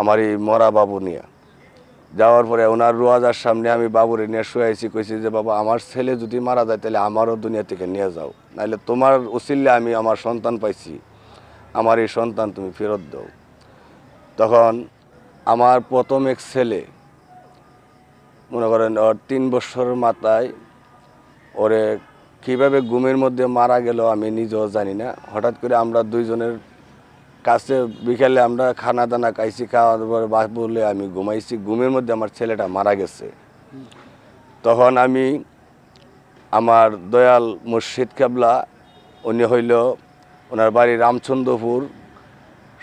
আমার এই মরা বাবু নিয়ে। যাওয়ার পরে ওনার রোয়াজার সামনে আমি বাবুরে নিয়ে শুয়েছি কইছি যে, বাবা, আমার ছেলে যদি মারা যায়, তাহলে আমারও দুনিয়া থেকে নিয়ে যাও। নাহলে তোমার উচিল্লে আমি আমার সন্তান পাইছি। আমার এই সন্তান তুমি ফেরত দাও। তখন আমার প্রথম এক ছেলে, মনে করেন ওর তিন বছরের মাথায় ওরে কীভাবে ঘুমের মধ্যে মারা গেল আমি নিজেও জানি না। হঠাৎ করে আমরা দুইজনের কাছে বিকেলে আমরা খানা দানা খাইছি খাওয়ার পরে বাস বলে আমি ঘুমাইছি। ঘুমের মধ্যে আমার ছেলেটা মারা গেছে। তখন আমি আমার দয়াল মুর্শিদ কাবলা, উনি হইল ওনার বাড়ি রামচন্দ্রপুর,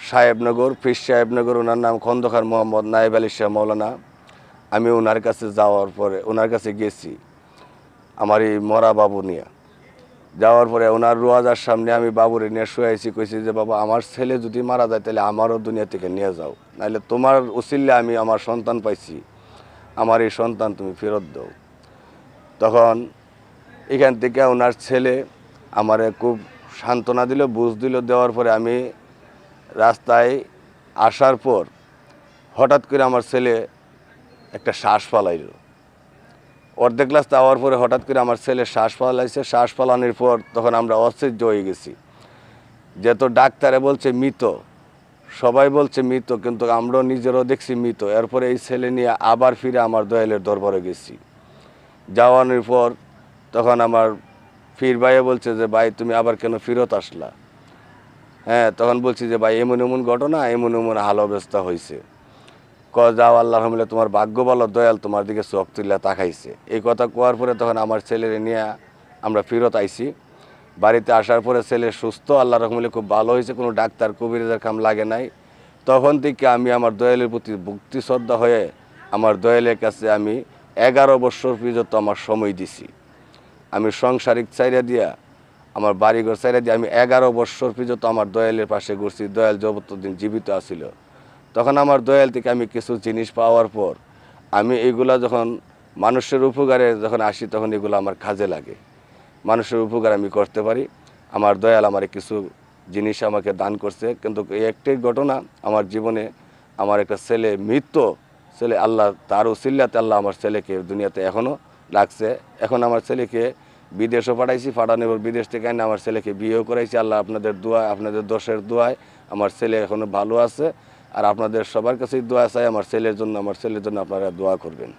সাহেবনগর ফির সাহেবনগর, ওনার নাম খন্দকার মোহাম্মদ নায়েব আলী শাহ মৌলানা। আমি ওনার কাছে যাওয়ার পরে, ওনার কাছে গেছি, আমার এই মরা বাবু নিয়ে। যাওয়ার পরে ওনার রোয়াজার সামনে আমি বাবুরে নিয়ে শুয়েছি কইছি যে, বাবা, আমার ছেলে যদি মারা যায়, তাহলে আমারও দুনিয়া থেকে নিয়ে যাও। নাহলে তোমার উচিল্লে আমি আমার সন্তান পাইছি। আমার এই সন্তান তুমি ফেরত দাও। তখন এখান থেকে ওনার ছেলে আমারে খুব সান্ত্বনা দিল, বুঝ দিল। দেওয়ার পরে আমি রাস্তায় আসার পর হঠাৎ করে আমার ছেলে একটা শ্বাস পালাইলো অর্ধেক রাস্তা হওয়ার পরে হঠাৎ করে আমার ছেলে শ্বাস পালাইছে শ্বাস পালানোর পর তখন আমরা অস্থির্য হয়ে গেছি। যেহেতু ডাক্তারে বলছে মৃত, সবাই বলছে মৃত, কিন্তু আমরাও নিজেরও দেখছি মৃত। এরপরে এই ছেলে নিয়ে আবার ফিরে আমার দয়ালের দরবারে গেছি। যাওয়ানোর পর তখন আমার ফির ভাইয়ে বলছে যে, ভাই, তুমি আবার কেন ফিরত আসলা? হ্যাঁ তখন বলছি যে, ভাই, এমন এমন ঘটনা, এমন এমন হাল অবস্থা হয়েছে। ক যাও আল্লাহ রহমলে তোমার ভাগ্য বলো দয়াল তোমার দিকে চোখ তুলিয়া তাকাইছে। এই কথা কোয়ার পরে তখন আমার ছেলের নিয়ে আমরা ফিরত আইছি। বাড়িতে আসার পরে ছেলে সুস্থ আল্লাহ রহমলে খুব ভালো হয়েছে কোনো ডাক্তার, কবিরাজের কাম লাগে নাই। তখন থেকে আমি আমার দয়ালের প্রতি ভক্তি শ্রদ্ধা হয়ে আমার দয়ালের কাছে আমি এগারো বছর পর্যন্ত আমার সময় দিছি। আমি সংসারিক চাইরা দিয়া, আমার বাড়িঘর চাইরা দিয়ে আমি এগারো বছর পর্যন্ত আমার দয়ালের পাশে ঘুরছি। দয়াল যতদিন জীবিত আছিল তখন আমার দয়াল থেকে আমি কিছু জিনিস পাওয়ার পর আমি এইগুলা যখন মানুষের উপকারে যখন আসি, তখন এগুলো আমার কাজে লাগে। মানুষের উপকার আমি করতে পারি। আমার দয়াল আমার কিছু জিনিস আমাকে দান করছে। কিন্তু এই একটি ঘটনা, আমার জীবনে আমার একটা ছেলে মৃত্যু ছেলে আল্লাহ, তার উসিল্লাতে আল্লাহ আমার ছেলেকে দুনিয়াতে এখনও রাখছে। এখন আমার ছেলেকে বিদেশও পাঠাইছি, পাঠানোর পর বিদেশ থেকে এনে আমার ছেলেকে বিয়েও করাইছি। আল্লাহ আপনাদের দোয়া, আপনাদের দোষের দোয়ায় আমার ছেলে এখনও ভালো আছে। আর আপনাদের সবার কাছেই দোয়া চাই, আমার ছেলের জন্য, আমার ছেলের জন্য আপনারা দোয়া করবেন।